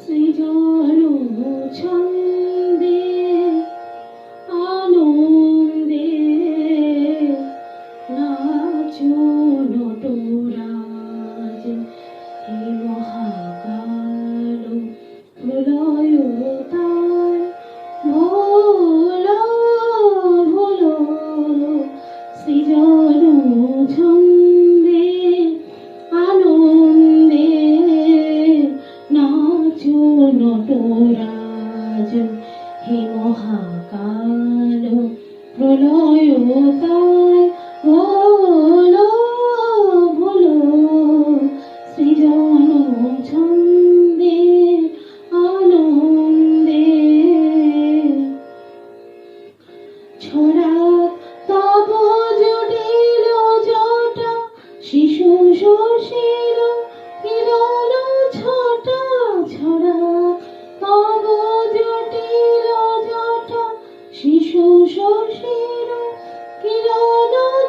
সৃজন ছন্দে আনন্দে নাচো Norton amor.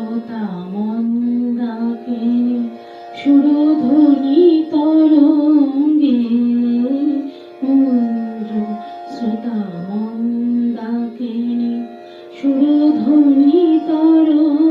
সদা মন্দাকে সুরধ্বনি তরঙ্গে। মঞ্জ শ্রোতা মন্দাকে সুরধ্বনি তরঙ্গে।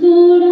তোরা